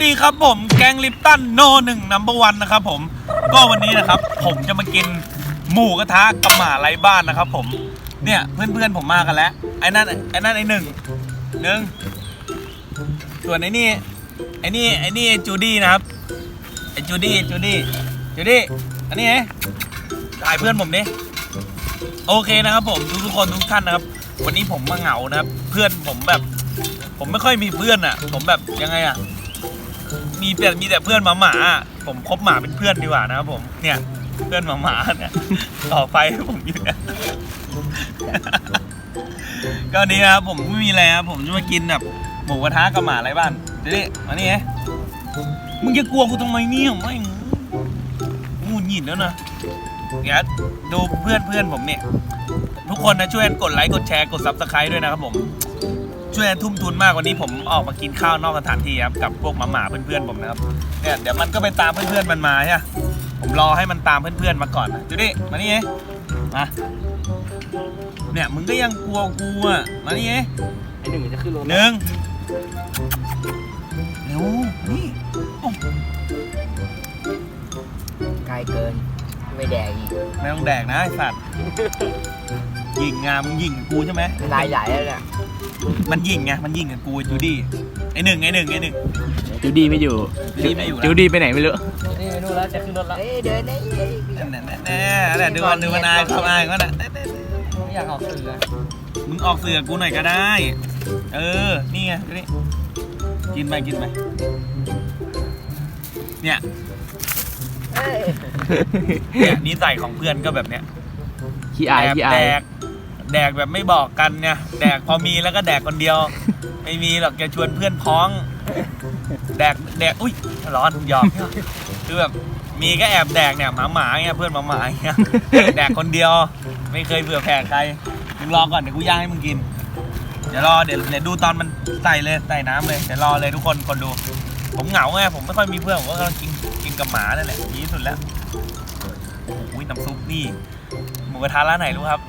ดีครับผมแกงลิปตันโนหนึ่งนัมเบอร์วันนะครับผมก็วันนี้นะครับ ผมจะมากินหมูกระทะกับหมาไร้บ้านนะครับ ผมเนี่ยเพื่อนๆผมมากันแล้วไอ้นั่นไอ้นั่นไอ้หนึ่งหนึ่งส่วนไอ้นี่ไอ้นี่ไอ้นี่จูดี้นะครับไอ้จูดี้จูดี้จูดี้อันนี้ไงถ่ายเพื่อนผมดิโอเคนะครับ ผมทุกๆคนทุกท่านนะครับ วันนี้ผมมาเหงานะครับ เพื่อนผมแบบ ผมไม่ค่อยมีเพื่อนอะ ผมแบบยังไงอะ มีแต่มีแต่เพื่อนหมาหมาผมคบหมาเป็นเพื่อนดีกว่านะครับผมเนี่ย เพื่อนหมาหมาเนี่ยต่อไฟให้ผมอยู่เนี่ยก็นี้ครับผมไม่มีอะไรครับผมจะมากินแบบหมูกระทะกับหมาอะไรบ้านเดี๋ยวนี้มานี่ไงมึงจะกลัวกูทำไมเนี่ยไม่งงูหงิดแล้วนะเดี๋ยวดูเพื่อนเพื่อนผมเนี่ยทุกคนนะช่วยกันกดไลค์กดแชร์กดซับสไครต์ด้วยนะครับผม ช่วยกันทุ่มทุนมากกว่านี้ผมออกมากินข้าวนอกสถานที่ครับกับพวกหมาหมาๆเพื่อนๆผมนะครับเนี่ยเดี๋ยวมันก็ไปตามเพื่อนๆมันมาใช่ปะผมรอให้มันตามเพื่อนๆมาก่อนนะดูดิมานี่ไงมาเนี่ยมึงก็ยังกลัวกูอะมานี่ไงไอหนึ่งจะขึ้นรถหนึ่งเร็วนี่โอ้ไกลเกินไม่แดงอีกไม่ต้องแดกนะไอ้สัตว์ยิงงามึงยิงกับกูใช่ไหมลายใหญ่แล้วเนี่ย มันยิงไง มันยิงกับกูไอ้จูดี้ไอ้หนึ่งไอ้หนึ่งไอ้หนึ่ง จูดี้ไม่อยู่จูดี้ไม่อยู่แล้ว จูดี้ไปไหนไม่รู้นี่ไม่รู้แล้วจะขึ้นรถแล้วเอ้ยเดินได้แน่แน่แน่แน่ดูมันดูมันอายความอายก็น่ะไม่อยากออกสื่อมึงออกเสือกูหน่อยก็ได้ เออ นี่ไงดูนี่กินไปกินไป เนี่ย เอ้ยเนี่ยนิสัยของเพื่อนก็แบบเนี้ยขี้อายแดกขี้อาแดยก แดกแบบไม่บอกกันเนี่ยแดกพอมีแล้วก็แดกคนเดียว ไม่มีหรอกจะชวนเพื่อนพ้อง แดกแดกอุ้ยร้อนหยอกคือแบบมีก็แอบแดกเนี่ยหมาหมาเงี้ยเพื่อนหมาหมาเงี้ยแดกคนเดียว ไม่เคยเผื่อแผ่ใครมึงรอก่อนเดี๋ยวกูย่างให้มึงกินเดี๋ยวรอเดี๋ยวเดี๋ยวดูตอนมันใส่เลยใส่น้ำเลยเดี๋ยวรอเลยทุกคนคนดู ผมเหงาไงผมไม่ค่อยมีเพื่อนผมก็กำลังกินกินกับหมานั่นแหละดีที่สุดแล้วโอ้ยน้ำซุปนี่หมูกระทะร้านไหนรู้ครับ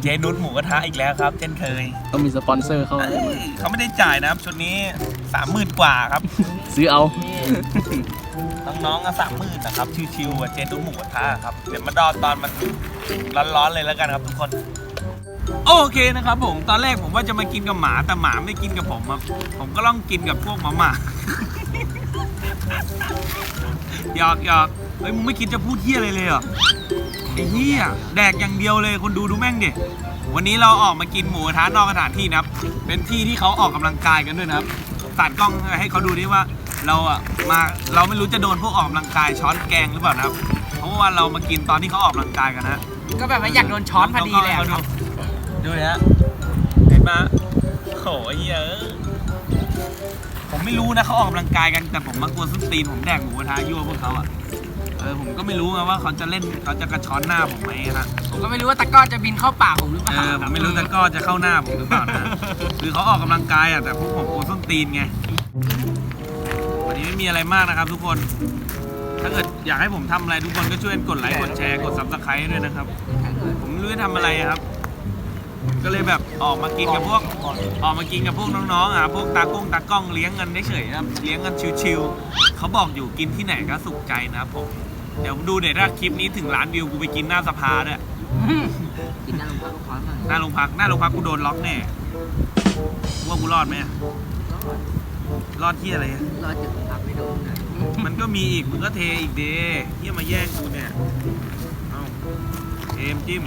เจนุชหมูกระทะอีกแล้วครับ เช่นเคยต้องมีสปอนเซอร์เข้ามาเอ้ยเขาไม่ได้จ่ายนะครับชุดนี้สามหมื่นกว่าครับ ซื้อเอา น้องๆก็สามหมื่นนะครับ ชิวๆอะเจนุชหมูกระทะครับ เดี๋ยวมาดอตอนมันร้อนๆเลยแล้วกันครับทุกคน โอเคนะครับผม ตอนแรกผมว่าจะมากินกับหมาแต่หมาไม่กินกับผมครับ ผมก็ต้องกินกับพวกหมาหมาหยอกหยอก เฮ้ยมึงไม่คิดจะพูดเที่ยอะไรเลยเหรอไอ้เหี้ยแดกอย่างเดียวเลยคนดูดูแม่งดิวันนี้เราออกมากินหมูกระทะนอกสถานที่นะครับ เป็นที่ที่เขาออกกำลังกายกันด้วยนะครับตัดกล้องให้เขาดูดิว่า เราอะมาเราไม่รู้จะโดนพวกออกกำลังกายช้อนแกงหรือเปล่านะครับ เพราะว่าเรามากินตอนที่เขาออกกำลังกายกันนะก็แบบว่าอยากโดนช้อนพอดีเลยอะดูดูนะฮะเห็นปะโหเหี้ยเอะผมไม่รู้นะเขาออกกำลังกายกันแต่ผมมากลัวส้นตีนผมแดกหมูกระทะยั่วพวกเขาอะเอ อผมก็ไม่รู้ไงว่าเขาจะเล่นเขาจะกระช้อนหน้าผมไหมฮะผมก็ไม่รู้ว่าตะกร้อจะบินเข้าปากผมหรือเปเอล่าอผมไม่รู้แต่ก็จะเข้าหน้าผมหรือเปล่านะคือเขาออกกำลังกายอะแต่พวกผมกลัวส้นตีนไงวันนี้ไม่มีอะไรมากนะครับ ทุกคน ถ้าเกิดอยากให้ผมทำอะไรทุกคนก็ช่วยกดไลค์กดแชร์กดซับสไครต์ด้วยนะครับ ผมไม่รู้จะทำอะไรอะครับ ก็เลยแบบออกมากินกับพวก ออกมากินกับพวกน้องๆอะพวกตากล้องตากล้องเลี้ยงกันเฉยๆครับเลี้ยงกันชิวๆเขาบอกอยู่กินที่ไหนก็สุขใจนะครับผม เดี๋ยวดูเดี๋ยวถ้าคลิปนี้ถึงล้านวิวกูไปกินหน้าสภาด้วยกินน้ำพักก็คว้ามาหน้าโรงพักหน้าโรงพักกูโดนล็อกแน่ว่ากูรอดไหมอะรอดที่อะไรอะรอจุดพักไม่โดนนะมันก็มีอีกมึงก็เทอีกเดเที่ยมาแย่งกูเนี่ยเอาเอมจิ้ม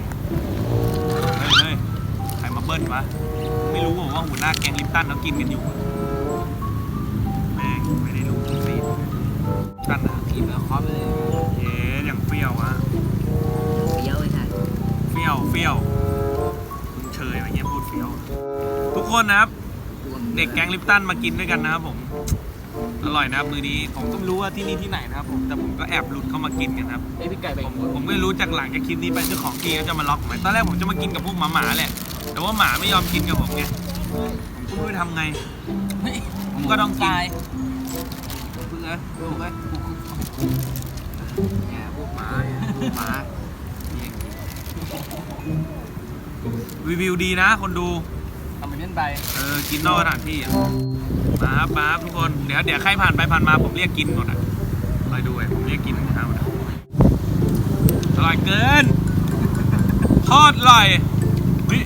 เฮ้ยเฮ้ยใครมาเบิ้ลวะไม่รู้บอกว่าหัวหน้าแกงลิปตันเขากินกันอยู่แม่งไม่ได้รู้สิตันนะกินแล้วคว้าไปเลยเย้อย่างเปรี้ยววะเปรี้ยวไม่ใช่เปรี้ยวเปรี้ยวมึงเชยอะไรเงี้ยพูดเปรี้ยว ทุกคนนะครับ เด็กแก๊งลิปตันมากินด้วยกันนะครับผม อร่อยนะครับมือนี้ ผมก็ไม่รู้ว่าที่นี่ที่ไหนนะครับผม แต่ผมก็แอบหลุดเข้ามากินกันครับ ไอพี่ไก่ไปผมผมไม่รู้จากหลังจากคลิปนี้ไปเจ้าของที่เขาจะมาล็อกไหมตอนแรกผมจะมากินกับพวกหมาหมาๆแหละ แต่ว่าหมาไม่ยอมกินกับผมไง ผมก็ไม่รู้จะทำไง ผมก็ต้องกินตายเพื่อลูกเอ้ยเนี่ยพวกห มาเนี่ยพวกหมารีวิวดีนะคนดู ทำไปเล่นไปเออ กินนอกสถานที่อะมาครับมาครับทุกคน เดี๋ยวเดี๋ยวใครผ่านไปผ่านมาผมเรียกกินก่อนอะคอยดูไอ้ผมเรียกกินหมูกระทะหมดอะอร่อยเกิน ทอดอร่อยเฮ้ย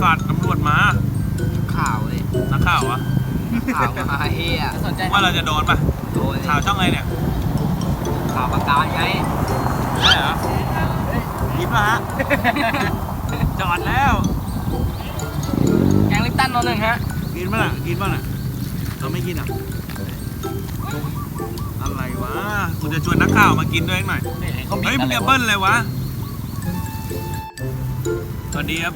สัตว์ตำรวจมา ข่าวเลยนักข่าววะข่าวมาเฮียสนใจว่าเราจะโดนปะโดนข่าวช่องอะไรเนี่ย ข่าวประกาศไง ใช่เหรอยิ้มละฮะ จอดแล้ว แกงลิปตันนนหนึ่งฮะ กินป่ะล่ะกินป่ะล่ะเราไม่กินอะ อะไรวะกูจะชวนนักข่าวมากินด้วยหน่อย เฮ้ยมึงจะเบิ้ลเลยวะ สวัสดีครับ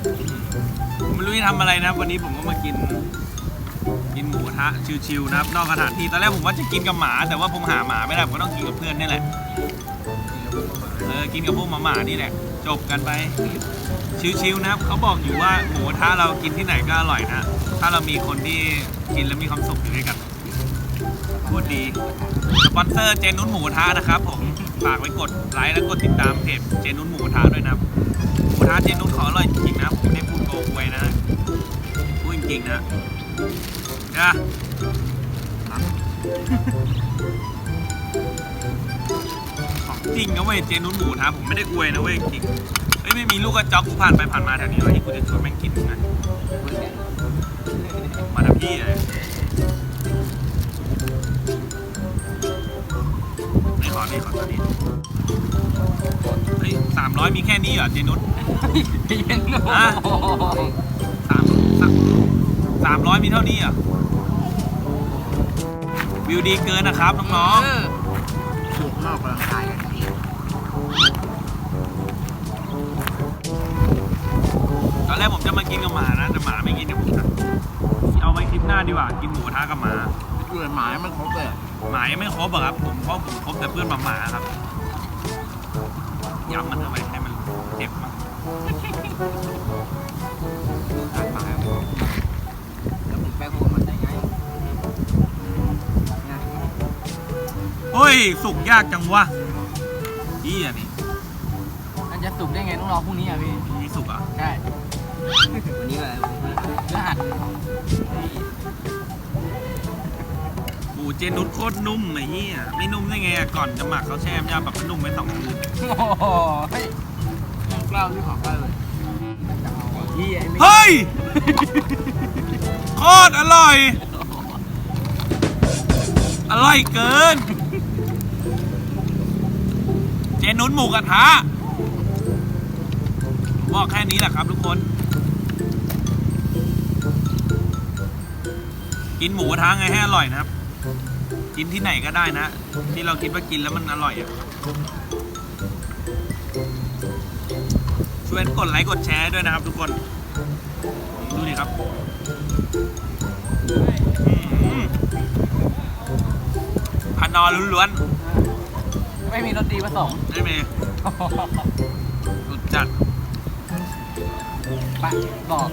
ผมไม่รู้จะทำอะไรนะครับ วันนี้ผมก็มากิน กินหมูกระทะชิวๆนะครับ นอกสถานที่ ตอนแรกผมว่าจะกินกับหมา แต่ว่าผมหาหมาไม่ได้ ผมก็ต้องกินกับเพื่อนนี่แหละ เออกินกับพวกหมาหมาๆนี่แหละ จบกันไป ชิวๆนะครับเขาบอกอยู่ว่าหมูกระทะเรากินที่ไหนก็อร่อยนะ ถ้าเรามีคนที่กินแล้วมีความสุขอยู่ด้วยกันพูดดีสปอนเซอร์เจนุ้นหมูกระทะนะครับ ผมฝากไว้กดไลค์และกดติดตามเพจเจนุ้นหมูกระทะด้วยนะครับหมูกระทะเจนุ้นขออร่อยจริงๆนะผมไม่ได้พูดโกงไว้นะพูดจริงๆนะนะของ จริงนะเว้ยเจนุ้นหมูกระทะผมไม่ได้อวยนะเว้ยจริงเฮ้ยไม่มีลูกกระจอกกูผ่านไปผ่านมาแถวนี้วะที่กูจะชวนแม่งกินไงมาทำพี่เลยไม่ขอนี่ขอตัวนี้เฮ้ยสามร้อยมีแค่นี้เหรอเจนุ้นเย็นฮะสามสามสามร้อยมีเท่านี้เหรอะวิวดีเกินนะครับน้องถูาดีกว่ากินหมูกระทะกับหมาดูหมายมันครบเลยหมายังไม่ครบอะครับ ผมเพราะผมครบแต่เพื่อนหมาหมาๆครับย้ำมันเข้าไปให้มันเจ็บมากดูหมายแล้วมึงไปโหมันได้ไงเฮ้ย สุกยากจังวะอี้อะนี่มันจะสุกได้ไงต้องรอพรุ่งนี้อะพี่ มีสุกอะ ใช่ วันนี้อะไรรหัส หมูเจนุสโคตรนุ่มไอ้เหี้ยไม่นุ่มได้ไงอะก่อนจะหมักเขาแช่มยาแบบมันนุ่มไปสองคืนโอ้โหเฮ้ยเล่าที่ของเล่าเลยพี่ไอ้ไม่เฮ้ยโคตรอร่อย อร่อยเกิน เจนุ้นหมูกระทะบอกแค่นี้แหละครับทุกคน กินหมูกระทะไงให้อร่อยนะครับ กินที่ไหนก็ได้นะ ที่เราคิดว่ากินแล้วมันอร่อยอะช่วยกดไลค์กดแชร์ด้วยนะครับทุกคน ดูดิครับอืมพันนอล้วนไม่มีรสดีผสมๆได้ไหมสุดจัดไปบอก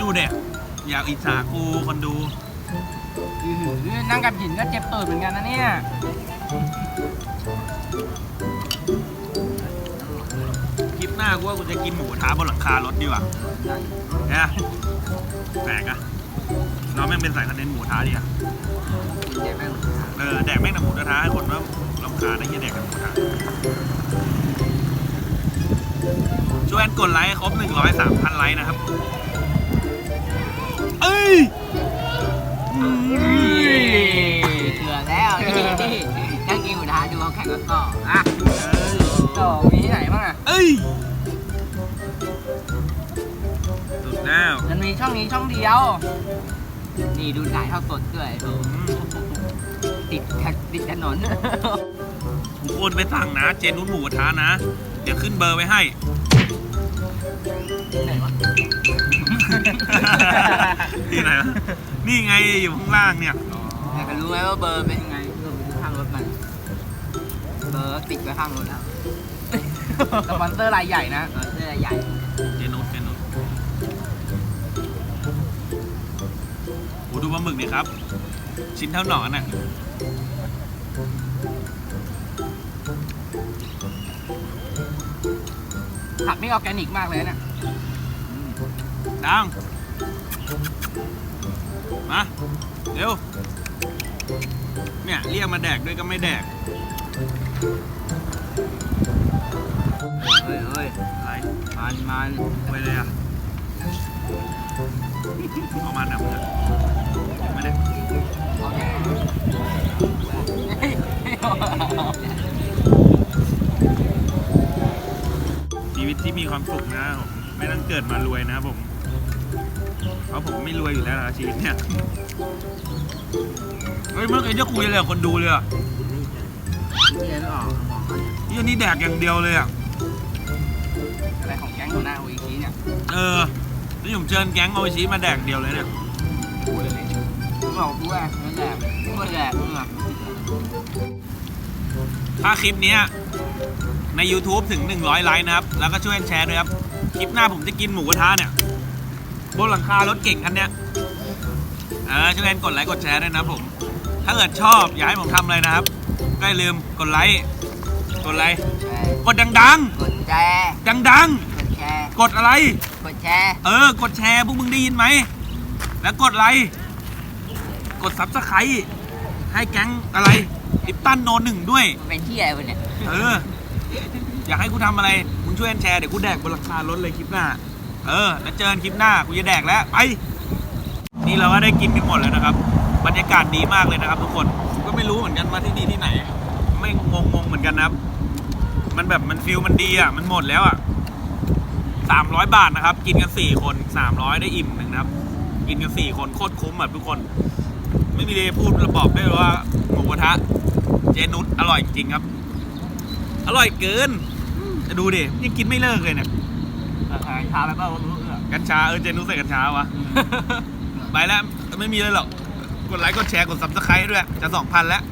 ดูเด็ก อยากอิจฉากูคนดู อื้อหือนั่งกับหินก็เจ็บตูดเหมือนกันนะเนี่ยคลิปหน้ากูว่ากูจะกินหมูกระทะบนหลังคารถดีกว่าเนี่ยแปลกอะเราแม่งเป็นสายคอนเทนต์หมูกระทะดีอะเออแดกแม่งแต่หมูกระทะให้คนว่าลำคาญไอ้เหี้ยแดกแต่หมูกระทะช่วยกันกดไลค์ให้ครบ100 3,000ไลค์นะครับ เถื่อแล้วนี่นี่นั่งกินหมูทะดูเขาแข่งกันต่ออะต่อมีที่ไหนบ้างอะเอ้ยสุดแล้วมันมีช่องนี้ช่องเดียว นี่ดูถ่ายทอดสดด้วยเออติดติดถนนทุกคนไปสั่งนะ เจนุ้นหมูกระทะนะ เดี๋ยวขึ้นเบอร์ไว้ให้ไหนวะ ที่ไหนวะนี่ไงอยู่ข้างล่างเนี่ยอยากจะรู้ไหมว่าเบอร์เป็นยังไงเบอร์เป็นข้างรถมันเบอร์ติดไว้ข้างรถแล้วสปอนเซอร์รายใหญ่นะสปอนเซอร์รายใหญ่เจนุสเจนุสโอ้ดูปลาหมึกดิครับ ชิ้นเท่าหนอนน่ะผักนี่ออร์แกนิกมากเลยนะอดัง มาเร็ว เนี่ย เรียกมาแดกด้วยก็ไม่แดก เฮ้ยเฮ้ยอะไรมันมันไปเลยอะเอามันอะมึงอะไม่ได้ชีวิตที่มีความสุขนะผมไม่ต้องเกิดมารวยนะผม เพราะผมไม่รวยอยู่แล้วนะชีวิตเนี่ย เฮ้ยเมื่อกี้จะคุยอะไรกับคนดูเลยอะเรียนออกมองเขาเนี่ยนี่อันนี้แดกอย่างเดียวเลยอะอะไรของแก๊งหัวหน้าโออิชิเนี่ยเออนี่ผมเชิญแก๊งโออิชิมาแดกเดียวเลยเนี่ยพูดเลยบอกด้วยนั่นแหละพูดแหละพูดแบบถ้าคลิปเนี้ยใน YouTube ถึง 100 ไลค์นะครับ แล้วก็ช่วยแชร์ด้วยครับ คลิปหน้าผมจะกินหมูกระทะเนี่ย บนหลังคารถเก่งคันเนี้ยเออช่วยกันกดไลค์กดแชร์ด้วยนะครับผม ถ้าเกิดชอบอยากให้ผมทำอะไรนะครับก็อย่าลืมกดไลค์กดไลค์กดดังกดแชร์ๆ ดังกดแชร์ๆ กดอะไร กดแชร์เออ กดแชร์พวกมึงได้ยินไหม แล้วกดไลค์กดซับสไครต์ให้แก๊งอะไรลิปตันโนหนึ่งด้วย มันเป็นที่อะไรวะเนี่ย เออ อยากให้กูทำอะไร มึงช่วยกันแชร์ เดี๋ยวกูแดกบนราคารถเลยคลิปหน้า เออแล้วเจอกันคลิปหน้ากูจะแดกแล้วไปนี่เราก็ได้กินกันหมดแล้วนะครับ บรรยากาศดีมากเลยนะครับ ทุกคนก็ไม่รู้เหมือนกันว่าที่นี่ที่ไหน ไม่งงงเหมือนกันนะครับ มันแบบมันฟิลมันดีอะมันหมดแล้วอะสามร้อยบาทนะครับ กินกันสี่คนสามร้อยได้อิ่มหนึ่งนะครับ กินกันสี่คนโคตรคุ้มแบบทุกคน ไม่มีเลยพูดระบอกได้เลยว่าหมูกระทะ เจนุสอร่อยจริงครับ อร่อยเกิน จะดูดิยังกินไม่เลิกเลยเนี่ย ชาไปเปล่ารู้เรื่องกัญชาเออเจนุสใส่กัญชาวะไปแล้วไม่มีเลยหรอก กดไลค์กดแชร์กดซับสไครต์ด้วย จะสองพันแล้วไป